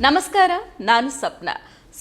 ನಮಸ್ಕಾರ ನಾನು ಸಪ್ನ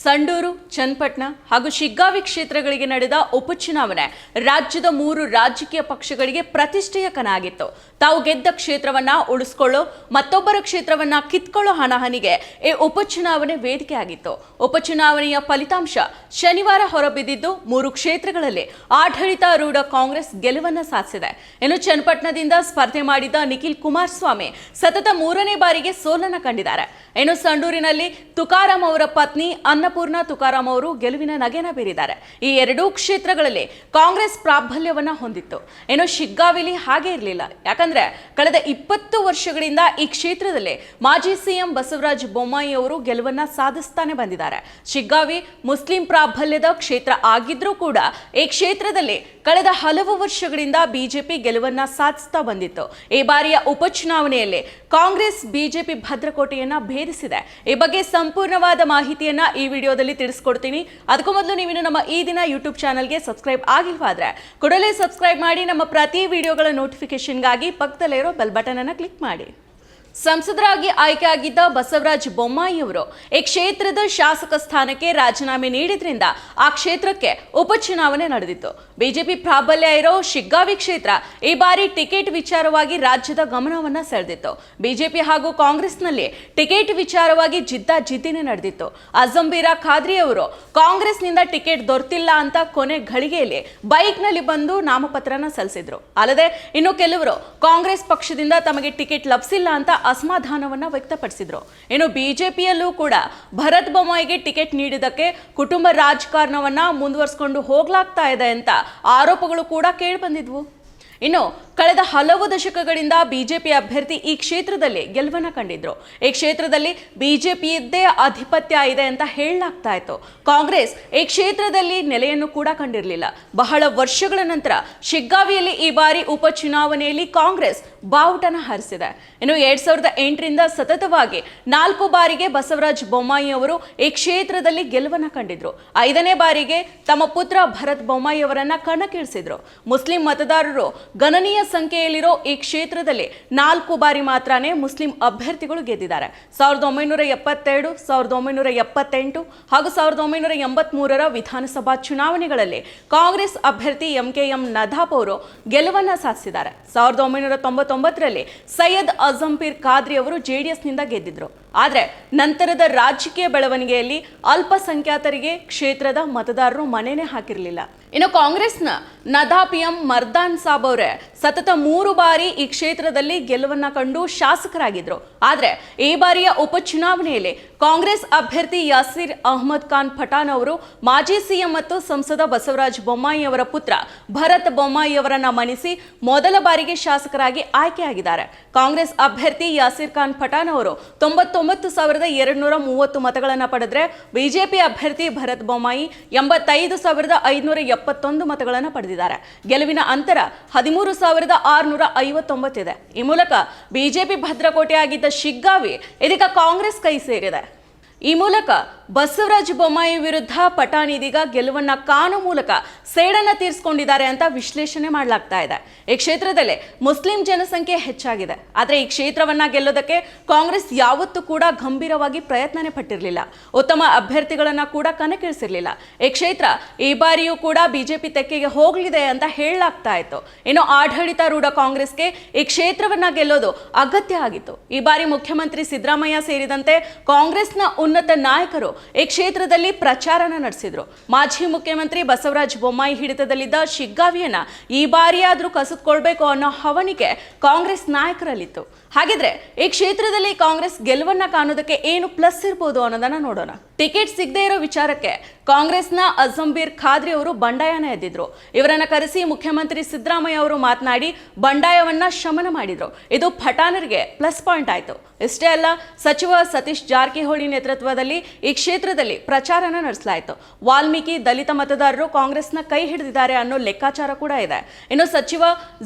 ಸಂಡೂರು, ಚನ್ನಪಟ್ಟಣ ಹಾಗೂ ಶಿಗ್ಗಾವಿ ಕ್ಷೇತ್ರಗಳಿಗೆ ನಡೆದ ಉಪಚುನಾವಣೆ ರಾಜ್ಯದ ಮೂರು ರಾಜಕೀಯ ಪಕ್ಷಗಳಿಗೆ ಪ್ರತಿಷ್ಠೆಯ ಕನಾಗಿತ್ತು ತಾವು ಗೆದ್ದ ಕ್ಷೇತ್ರವನ್ನ ಉಳಿಸ್ಕೊಳ್ಳೋ, ಮತ್ತೊಬ್ಬರ ಕ್ಷೇತ್ರವನ್ನ ಕಿತ್ಕೊಳ್ಳೋ ಹಣಹನಿಗೆ ಈ ಉಪಚುನಾವಣೆ ವೇದಿಕೆ ಆಗಿತ್ತು ಉಪಚುನಾವಣೆಯ ಫಲಿತಾಂಶ ಶನಿವಾರ ಹೊರಬಿದ್ದಿದ್ದು ಮೂರು ಕ್ಷೇತ್ರಗಳಲ್ಲಿ ಆಡಳಿತಾರೂಢ ಕಾಂಗ್ರೆಸ್ ಗೆಲುವನ್ನ ಸಾಧಿಸಿದೆ. ಇನ್ನು ಚನ್ನಪಟ್ಟಣದಿಂದ ಸ್ಪರ್ಧೆ ಮಾಡಿದ ನಿಖಿಲ್ ಕುಮಾರಸ್ವಾಮಿ ಸತತ ಮೂರನೇ ಬಾರಿಗೆ ಸೋಲನ್ನ ಕಂಡಿದ್ದಾರೆ. ಇನ್ನು ಸಂಡೂರಿನಲ್ಲಿ ತುಕಾರಾಂ ಅವರ ಪತ್ನಿ ಅನ್ನಪೂರ್ಣ ತುಕಾರಾಂ ಅವರು ಗೆಲುವಿನ ನಗೆನ ಬೀರಿದ್ದಾರೆ. ಈ ಎರಡೂ ಕ್ಷೇತ್ರಗಳಲ್ಲಿ ಕಾಂಗ್ರೆಸ್ ಪ್ರಾಬಲ್ಯವನ್ನ ಹೊಂದಿತ್ತು. ಏನು ಶಿಗ್ಗಾವಿಲಿ ಹಾಗೆ ಇರಲಿಲ್ಲ. ಯಾಕಂದ್ರೆ ಕಳೆದ ಇಪ್ಪತ್ತು ವರ್ಷಗಳಿಂದ ಈ ಕ್ಷೇತ್ರದಲ್ಲಿ ಮಾಜಿ ಸಿಎಂ ಬಸವರಾಜ ಬೊಮ್ಮಾಯಿ ಅವರು ಗೆಲುವನ್ನ ಸಾಧಿಸ್ತಾನೆ ಬಂದಿದ್ದಾರೆ. ಶಿಗ್ಗಾವಿ ಮುಸ್ಲಿಂ ಪ್ರಾಬಲ್ಯದ ಕ್ಷೇತ್ರ ಆಗಿದ್ರೂ ಕೂಡ ಈ ಕ್ಷೇತ್ರದಲ್ಲಿ ಕಳೆದ ಹಲವು ವರ್ಷಗಳಿಂದ ಬಿಜೆಪಿ ಗೆಲುವನ್ನ ಸಾಧಿಸ್ತಾ ಬಂದಿತ್ತು. ಈ ಬಾರಿಯ ಉಪಚುನಾವಣೆಯಲ್ಲಿ ಕಾಂಗ್ರೆಸ್ ಬಿಜೆಪಿ ಭದ್ರಕೋಟೆಯನ್ನ ಭೇದಿಸಿದೆ. ಈ ಬಗ್ಗೆ ಸಂಪೂರ್ಣವಾದ ಮಾಹಿತಿಯನ್ನ ಈ ವಿಡಿಯೋದಲ್ಲಿ ತಿಳಿಸ್ಕೊಡ್ತೀನಿ. ಅದಕ್ಕೂ ಮೊದಲು ನೀವಿನ್ನು ನಮ್ಮ ಈ ದಿನ ಯೂಟ್ಯೂಬ್ ಚಾನಲ್ಗೆ ಸಬ್ಸ್ಕ್ರೈಬ್ ಆಗಿಲ್ವಾದ್ರೆ ಕೂಡಲೇ ಸಬ್ಸ್ಕ್ರೈಬ್ ಮಾಡಿ ನಮ್ಮ ಪ್ರತಿ ವಿಡಿಯೋಗಳ ನೋಟಿಫಿಕೇಶನ್ಗಾಗಿ ಪಕ್ಕದಲ್ಲಿರೋ ಬೆಲ್ ಬಟನನ್ನು ಕ್ಲಿಕ್ ಮಾಡಿ. ಸಂಸದರಾಗಿ ಆಯ್ಕೆಯಾಗಿದ್ದ ಬಸವರಾಜ ಬೊಮ್ಮಾಯಿ ಅವರು ಈ ಕ್ಷೇತ್ರದ ಶಾಸಕ ಸ್ಥಾನಕ್ಕೆ ರಾಜೀನಾಮೆ ನೀಡಿದ್ರಿಂದ ಆ ಕ್ಷೇತ್ರಕ್ಕೆ ಉಪಚುನಾವಣೆ ನಡೆದಿತ್ತು. ಬಿಜೆಪಿ ಪ್ರಾಬಲ್ಯ ಇರೋ ಶಿಗ್ಗಾವಿ ಕ್ಷೇತ್ರ ಈ ಬಾರಿ ಟಿಕೆಟ್ ವಿಚಾರವಾಗಿ ರಾಜ್ಯದ ಗಮನವನ್ನ ಸೆಳೆದಿತ್ತು. ಬಿಜೆಪಿ ಹಾಗೂ ಕಾಂಗ್ರೆಸ್ನಲ್ಲಿ ಟಿಕೆಟ್ ವಿಚಾರವಾಗಿ ಜಿದ್ದಾಜಿದ್ದಿನೇ ನಡೆದಿತ್ತು. ಅಜಂಬೀರಾ ಖಾದ್ರಿ ಅವರು, ಕಾಂಗ್ರೆಸ್ನಿಂದ ಟಿಕೆಟ್ ದೊರೆತಿಲ್ಲ ಅಂತ ಕೊನೆ ಘಳಿಗೆಯಲ್ಲಿ ಬೈಕ್ನಲ್ಲಿ ಬಂದು ನಾಮಪತ್ರನ ಸಲ್ಲಿಸಿದ್ರು. ಅಲ್ಲದೆ ಇನ್ನು ಕೆಲವರು ಕಾಂಗ್ರೆಸ್ ಪಕ್ಷದಿಂದ ತಮಗೆ ಟಿಕೆಟ್ ಲಭಿಸಿಲ್ಲ ಅಂತ ಅಸಮಾಧಾನವನ್ನ ವ್ಯಕ್ತಪಡಿಸಿದ್ರು. ಇನ್ನು ಬಿಜೆಪಿಯಲ್ಲೂ ಕೂಡ ಭರತ್ ಬೊಮ್ಮಾಯಿಗೆ ಟಿಕೆಟ್ ನೀಡಿದ್ದಕ್ಕೆ ಕುಟುಂಬ ರಾಜಕಾರಣವನ್ನ ಮುಂದುವರಿಸಿಕೊಂಡು ಹೋಗ್ಲಾಗ್ತಾ ಇದೆ ಅಂತ ಆರೋಪಗಳು ಕೂಡ ಕೇಳಿಬಂದಿದ್ವು ಇನ್ನು ಕಳೆದ ಹಲವು ದಶಕಗಳಿಂದ ಬಿಜೆಪಿ ಅಭ್ಯರ್ಥಿ ಈ ಕ್ಷೇತ್ರದಲ್ಲಿ ಗೆಲುವನ್ನ ಕಂಡಿದ್ರು. ಈ ಕ್ಷೇತ್ರದಲ್ಲಿ ಬಿಜೆಪಿಯದ್ದೇ ಆಧಿಪತ್ಯ ಇದೆ ಅಂತ ಹೇಳಲಾಗ್ತಾ ಇತ್ತು. ಕಾಂಗ್ರೆಸ್ ಈ ಕ್ಷೇತ್ರದಲ್ಲಿ ನೆಲೆಯನ್ನು ಕೂಡ ಕಂಡಿರಲಿಲ್ಲ. ಬಹಳ ವರ್ಷಗಳ ನಂತರ ಶಿಗ್ಗಾವಿಯಲ್ಲಿ ಈ ಬಾರಿ ಉಪಚುನಾವಣೆಯಲ್ಲಿ ಕಾಂಗ್ರೆಸ್ ಬಾವುಟನ ಹರಿಸಿದೆ. ಇನ್ನು ಎರಡ್ ಸಾವಿರದ ಎಂಟರಿಂದ ಸತತವಾಗಿ ನಾಲ್ಕು ಬಾರಿಗೆ ಬಸವರಾಜ ಬೊಮ್ಮಾಯಿ ಅವರು ಈ ಕ್ಷೇತ್ರದಲ್ಲಿ ಗೆಲುವನ್ನ ಕಂಡಿದ್ರು. ಐದನೇ ಬಾರಿಗೆ ತಮ್ಮ ಪುತ್ರ ಭರತ್ ಬೊಮ್ಮಾಯಿ ಅವರನ್ನ ಕಣಕ್ಕಿಳಿಸಿದ್ರು. ಮುಸ್ಲಿಂ ಮತದಾರರು ಗಣನೀಯ ಸಂಖ್ಯೆಯಲ್ಲಿರೋ ಈ ಕ್ಷೇತ್ರದಲ್ಲಿ ನಾಲ್ಕು ಬಾರಿ ಮಾತ್ರನೇ ಮುಸ್ಲಿಂ ಅಭ್ಯರ್ಥಿಗಳು ಗೆದ್ದಿದ್ದಾರೆ. ಸಾವಿರದ ಒಂಬೈನೂರ ಎಪ್ಪತ್ತೆರಡು, ಸಾವಿರದ ಒಂಬೈನೂರ ಎಪ್ಪತ್ತೆಂಟು ಹಾಗೂ ಸಾವಿರದ ಒಂಬೈನೂರ ಎಂಬತ್ಮೂರರ ವಿಧಾನಸಭಾ ಚುನಾವಣೆಗಳಲ್ಲಿ ಕಾಂಗ್ರೆಸ್ ಅಭ್ಯರ್ಥಿ ಎಂ ಕೆ ಎಂ ನದಾಪ್ ಅವರು ಗೆಲುವನ್ನ ಸಾಧಿಸಿದ್ದಾರೆ. ಸಾವಿರದ ಒಂಬೈನೂರ ತೊಂಬತ್ತೊಂಬತ್ತರಲ್ಲಿ ಸೈಯದ್ ಅಜಂಪೀರ್ ಖಾದ್ರಿ ಅವರು ಜೆಡಿಎಸ್ನಿಂದ ಗೆದ್ದಿದ್ರು. ಆದರೆ ನಂತರದ ರಾಜಕೀಯ ಬೆಳವಣಿಗೆಯಲ್ಲಿ ಅಲ್ಪಸಂಖ್ಯಾತರಿಗೆ ಕ್ಷೇತ್ರದ ಮತದಾರರು ಮನೆನೇ ಹಾಕಿರಲಿಲ್ಲ. ಇನ್ನು ಕಾಂಗ್ರೆಸ್ನ ನದಾಪ್ ಎಂ ಮರ್ದಾನ್ ಸಾಬ್ ಅವರೇ ಸತತ ಮೂರು ಬಾರಿ ಈ ಕ್ಷೇತ್ರದಲ್ಲಿ ಗೆಲುವನ್ನ ಕಂಡು ಶಾಸಕರಾಗಿದ್ರು. ಆದರೆ ಈ ಬಾರಿಯ ಉಪಚುನಾವಣೆಯಲ್ಲಿ ಕಾಂಗ್ರೆಸ್ ಅಭ್ಯರ್ಥಿ ಯಾಸಿರ್ ಅಹ್ಮದ್ ಖಾನ್ ಪಠಾನ್ ಅವರು, ಮಾಜಿ ಸಿಎಂ ಮತ್ತು ಸಂಸದ ಬಸವರಾಜ ಬೊಮ್ಮಾಯಿ ಅವರ ಪುತ್ರ ಭರತ್ ಬೊಮ್ಮಾಯಿ ಅವರನ್ನ ಮಣಿಸಿ ಮೊದಲ ಬಾರಿಗೆ ಶಾಸಕರಾಗಿ ಆಯ್ಕೆಯಾಗಿದ್ದಾರೆ. ಕಾಂಗ್ರೆಸ್ ಅಭ್ಯರ್ಥಿ ಯಾಸಿರ್ ಖಾನ್ ಪಠಾನ್ ಅವರು ತೊಂಬತ್ತೊಂಬತ್ತು ಸಾವಿರದ ಎರಡುನೂರ ಮೂವತ್ತು ಮತಗಳನ್ನು ಪಡೆದ್ರೆ ಬಿಜೆಪಿ ಅಭ್ಯರ್ಥಿ ಭರತ್ ಬೊಮ್ಮಾಯಿ ಎಂಬತ್ತೈದು ಸಾವಿರದ ಐದುನೂರ ಎಪ್ಪತ್ತೊಂದು ಮತಗಳನ್ನು ಪಡೆದಿದ್ದಾರೆ. ಗೆಲುವಿನ ಅಂತರ ಹದಿಮೂರು ಸಾವಿರದ ಆರುನೂರ ಐವತ್ತೊಂಬತ್ತಿದೆ ಈ ಮೂಲಕ ಬಿಜೆಪಿ ಭದ್ರಕೋಟೆಯಾಗಿದ್ದ ಶಿಗ್ಗಾವಿ ಇದೀಗ ಕಾಂಗ್ರೆಸ್ ಕೈ ಸೇರಿದೆ. ಈ ಮೂಲಕ ಬಸವರಾಜ ಬೊಮ್ಮಾಯಿ ವಿರುದ್ಧ ಪಠಾಣ್ ಇದೀಗ ಗೆಲುವನ್ನ ಕಾನೂ ಮೂಲಕ ಸೇಡನ್ನ ತೀರಿಸಿಕೊಂಡಿದ್ದಾರೆ ಅಂತ ವಿಶ್ಲೇಷಣೆ ಮಾಡಲಾಗ್ತಾ ಇದೆ. ಈ ಕ್ಷೇತ್ರದಲ್ಲಿ ಮುಸ್ಲಿಂ ಜನಸಂಖ್ಯೆ ಹೆಚ್ಚಾಗಿದೆ. ಆದರೆ ಈ ಕ್ಷೇತ್ರವನ್ನ ಗೆಲ್ಲೋದಕ್ಕೆ ಕಾಂಗ್ರೆಸ್ ಯಾವತ್ತೂ ಕೂಡ ಗಂಭೀರವಾಗಿ ಪ್ರಯತ್ನನೇ ಪಟ್ಟಿರಲಿಲ್ಲ. ಉತ್ತಮ ಅಭ್ಯರ್ಥಿಗಳನ್ನ ಕೂಡ ಕಣಕ್ಕಿಳಿಸಿರ್ಲಿಲ್ಲ. ಈ ಕ್ಷೇತ್ರ ಈ ಬಾರಿಯೂ ಕೂಡ ಬಿಜೆಪಿ ತೆಕ್ಕೆಗೆ ಹೋಗಲಿದೆ ಅಂತ ಹೇಳಲಾಗ್ತಾ ಇತ್ತು. ಇನ್ನು ಆಡಳಿತಾರೂಢ ಕಾಂಗ್ರೆಸ್ಗೆ ಈ ಕ್ಷೇತ್ರವನ್ನ ಗೆಲ್ಲೋದು ಅಗತ್ಯ ಆಗಿತ್ತು. ಈ ಬಾರಿ ಮುಖ್ಯಮಂತ್ರಿ ಸಿದ್ದರಾಮಯ್ಯ ಸೇರಿದಂತೆ ಕಾಂಗ್ರೆಸ್ನ ಉನ್ನತ ನಾಯಕರು ಈ ಕ್ಷೇತ್ರದಲ್ಲಿ ಪ್ರಚಾರನ ನಡೆಸಿದ್ರು. ಮಾಜಿ ಮುಖ್ಯಮಂತ್ರಿ ಬಸವರಾಜ ಬೊಮ್ಮಾಯಿ ಹಿಡಿತದಲ್ಲಿದ್ದ ಶಿಗ್ಗಾವಿಯನ್ನ ಈ ಬಾರಿಯಾದ್ರೂ ಕಸಿದುಕೊಳ್ಬೇಕು ಅನ್ನೋ ಹವಣಿಕೆ ಕಾಂಗ್ರೆಸ್ ನಾಯಕರಲ್ಲಿತ್ತು. ಹಾಗಿದ್ರೆ ಈ ಕ್ಷೇತ್ರದಲ್ಲಿ ಕಾಂಗ್ರೆಸ್ ಗೆಲುವನ್ನ ಕಾಣೋದಕ್ಕೆ ಏನು ಪ್ಲಸ್ ಇರ್ಬೋದು ಅನ್ನೋದನ್ನ ನೋಡೋಣ. ಟಿಕೆಟ್ ಸಿಗದೇ ಇರೋ ವಿಚಾರಕ್ಕೆ ಕಾಂಗ್ರೆಸ್ನ ಅಜಂಬೀರ್ ಖಾದ್ರಿ ಅವರು ಬಂಡಾಯನ ಎದ್ದಿದ್ರು. ಇವರನ್ನ ಕರೆಸಿ ಮುಖ್ಯಮಂತ್ರಿ ಸಿದ್ದರಾಮಯ್ಯ ಅವರು ಮಾತನಾಡಿ ಬಂಡಾಯವನ್ನ ಶಮನ ಮಾಡಿದ್ರು. ಇದು ಪಠಾಣರಿಗೆ ಪ್ಲಸ್ ಪಾಯಿಂಟ್ ಆಯಿತು. ಇಷ್ಟೇ ಅಲ್ಲ, ಸಚಿವ ಸತೀಶ್ ಜಾರಕಿಹೊಳಿ ನೇತೃತ್ವದಲ್ಲಿ ಈ ಕ್ಷೇತ್ರದಲ್ಲಿ ಪ್ರಚಾರನ ನಡೆಸಲಾಯಿತು. ವಾಲ್ಮೀಕಿ ದಲಿತ ಮತದಾರರು ಕಾಂಗ್ರೆಸ್ನ ಕೈ ಹಿಡಿದಿದ್ದಾರೆ ಅನ್ನೋ ಲೆಕ್ಕಾಚಾರ ಕೂಡ ಇದೆ. ಇನ್ನು ಸಚಿವ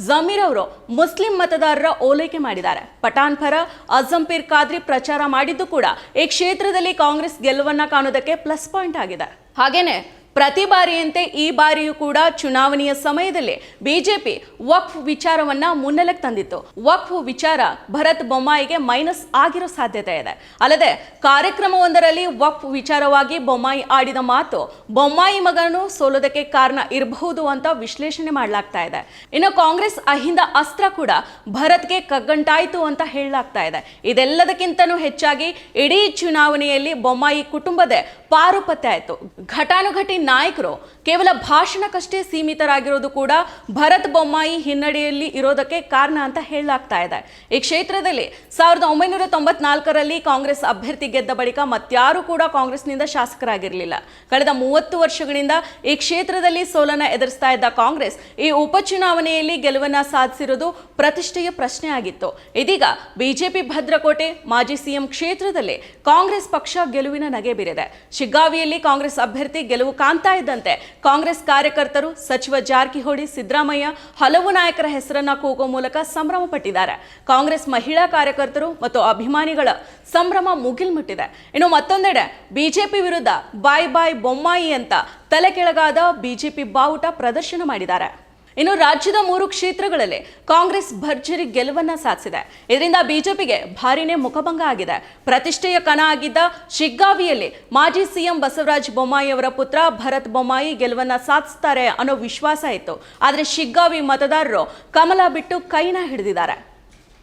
ಜಮೀರ್ ಅವರು ಮುಸ್ಲಿಂ ಮತದಾರರ ಓಲೈಕೆ ಮಾಡಿದ್ದಾರೆ. ಪಠಾಣ್ ಪರ ಅಜಂಪೀರ್ ಖಾದ್ರಿ ಪ್ರಚಾರ ಮಾಡಿದ್ದು ಕೂಡ ಈ ಕ್ಷೇತ್ರದಲ್ಲಿ ಕಾಂಗ್ರೆಸ್ ಗೆಲುವನ್ನ ಕಾಣೋದಕ್ಕೆ ಪ್ಲಸ್ ಪಾಯಿಂಟ್ ಆಗಿದೆ. ಹಾಗೇನೆ ಪ್ರತಿ ಬಾರಿಯಂತೆ ಈ ಬಾರಿಯೂ ಕೂಡ ಚುನಾವಣೆಯ ಸಮಯದಲ್ಲಿ ಬಿಜೆಪಿ ವಕ್ಫ್ ವಿಚಾರವನ್ನ ಮುನ್ನೆಲೆಗೆ ತಂದಿತ್ತು. ವಕ್ಫ್ ವಿಚಾರ ಭರತ್ ಬೊಮ್ಮಾಯಿಗೆ ಮೈನಸ್ ಆಗಿರೋ ಸಾಧ್ಯತೆ ಇದೆ. ಅಲ್ಲದೆ ಕಾರ್ಯಕ್ರಮವೊಂದರಲ್ಲಿ ವಕ್ಫ್ ವಿಚಾರವಾಗಿ ಬೊಮ್ಮಾಯಿ ಆಡಿದ ಮಾತು ಬೊಮ್ಮಾಯಿ ಮಗನು ಸೋಲೋದಕ್ಕೆ ಕಾರಣ ಇರಬಹುದು ಅಂತ ವಿಶ್ಲೇಷಣೆ ಮಾಡಲಾಗ್ತಾ ಇದೆ. ಇನ್ನು ಕಾಂಗ್ರೆಸ್ ಅಹಿಂದ ಅಸ್ತ್ರ ಕೂಡ ಭರತ್ಗೆ ಕಗ್ಗಂಟಾಯಿತು ಅಂತ ಹೇಳಲಾಗ್ತಾ ಇದೆ. ಇದೆಲ್ಲದಕ್ಕಿಂತನೂ ಹೆಚ್ಚಾಗಿ ಇಡೀ ಚುನಾವಣೆಯಲ್ಲಿ ಬೊಮ್ಮಾಯಿ ಕುಟುಂಬದೇ ಪಾರುಪತ್ಯ ಆಯಿತು. ಘಟಾನುಘಟಿ ನಾಯಕರು ಕೇವಲ ಭಾಷಣಕ್ಕಷ್ಟೇ ಸೀಮಿತರಾಗಿರೋದು ಕೂಡ ಭರತ್ ಬೊಮ್ಮಾಯಿ ಹಿನ್ನಡೆಯಲ್ಲಿ ಇರೋದಕ್ಕೆ ಕಾರಣ ಅಂತ ಹೇಳಲಾಗ್ತಾ ಇದೆ. ಈ ಕ್ಷೇತ್ರದಲ್ಲಿ ಸಾವಿರದ ಒಂಬೈನೂರ ತೊಂಬತ್ನಾಲ್ಕರಲ್ಲಿ ಕಾಂಗ್ರೆಸ್ ಅಭ್ಯರ್ಥಿ ಗೆದ್ದ ಬಳಿಕ ಮತ್ಯಾರೂ ಕೂಡ ಕಾಂಗ್ರೆಸ್ನಿಂದ ಶಾಸಕರಾಗಿರಲಿಲ್ಲ. ಕಳೆದ ಮೂವತ್ತು ವರ್ಷಗಳಿಂದ ಈ ಕ್ಷೇತ್ರದಲ್ಲಿ ಸೋಲನ ಎದುರಿಸ್ತಾ ಇದ್ದ ಕಾಂಗ್ರೆಸ್ ಈ ಉಪಚುನಾವಣೆಯಲ್ಲಿ ಗೆಲುವನ್ನ ಸಾಧಿಸಿರುವುದು ಪ್ರತಿಷ್ಠೆಯ ಪ್ರಶ್ನೆ ಆಗಿತ್ತು. ಇದೀಗ ಬಿಜೆಪಿ ಭದ್ರಕೋಟೆ, ಮಾಜಿ ಸಿಎಂ ಕ್ಷೇತ್ರದಲ್ಲಿ ಕಾಂಗ್ರೆಸ್ ಪಕ್ಷ ಗೆಲುವಿನ ನಗೆ ಬೀರಿದೆ. ಶಿಗ್ಗಾವಿಯಲ್ಲಿ ಕಾಂಗ್ರೆಸ್ ಅಭ್ಯರ್ಥಿ ಗೆಲುವು ಕಾಣ್ತಾ ಇದ್ದಂತೆ. ಕಾಂಗ್ರೆಸ್ ಕಾರ್ಯಕರ್ತರು ಸಚಿವ ಜಾರಕಿಹೊಳಿ ಸಿದ್ದರಾಮಯ್ಯ ಹಲವು ನಾಯಕರ ಹೆಸರನ್ನ ಕೂಗೋ ಮೂಲಕ ಸಂಭ್ರಮ ಪಟ್ಟಿದ್ದಾರೆ. ಕಾಂಗ್ರೆಸ್ ಮಹಿಳಾ ಕಾರ್ಯಕರ್ತರು ಮತ್ತು ಅಭಿಮಾನಿಗಳ ಸಂಭ್ರಮ ಮುಗಿಲ್ಮುಟ್ಟಿದೆ. ಇನ್ನು ಮತ್ತೊಂದೆಡೆ, ಬಿಜೆಪಿ ವಿರುದ್ಧ ಬಾಯ್ ಬಾಯ್ ಬೊಮ್ಮಾಯಿ ಅಂತ ತಲೆ ಕೆಳಗಾದ ಬಿಜೆಪಿ ಬಾವುಟ ಪ್ರದರ್ಶನ ಮಾಡಿದ್ದಾರೆ. ಇನ್ನು ರಾಜ್ಯದ ಮೂರು ಕ್ಷೇತ್ರಗಳಲ್ಲಿ ಕಾಂಗ್ರೆಸ್ ಭರ್ಜರಿ ಗೆಲುವನ್ನ ಸಾಧಿಸಿದೆ. ಇದರಿಂದ ಬಿಜೆಪಿಗೆ ಭಾರಿನೇ ಮುಖಭಂಗ ಆಗಿದೆ. ಪ್ರತಿಷ್ಠೆಯ ಕಣ ಆಗಿದ್ದ ಶಿಗ್ಗಾವಿಯಲ್ಲಿ ಮಾಜಿ ಸಿಎಂ ಬಸವರಾಜ ಬೊಮ್ಮಾಯಿ ಅವರ ಪುತ್ರ ಭರತ್ ಬೊಮ್ಮಾಯಿ ಗೆಲುವನ್ನ ಸಾಧಿಸ್ತಾರೆ ಅನ್ನೋ ವಿಶ್ವಾಸ ಇತ್ತು. ಆದರೆ ಶಿಗ್ಗಾವಿ ಮತದಾರರು ಕಮಲ ಬಿಟ್ಟು ಕೈನ ಹಿಡಿದಿದ್ದಾರೆ.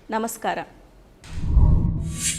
ನಮಸ್ಕಾರ.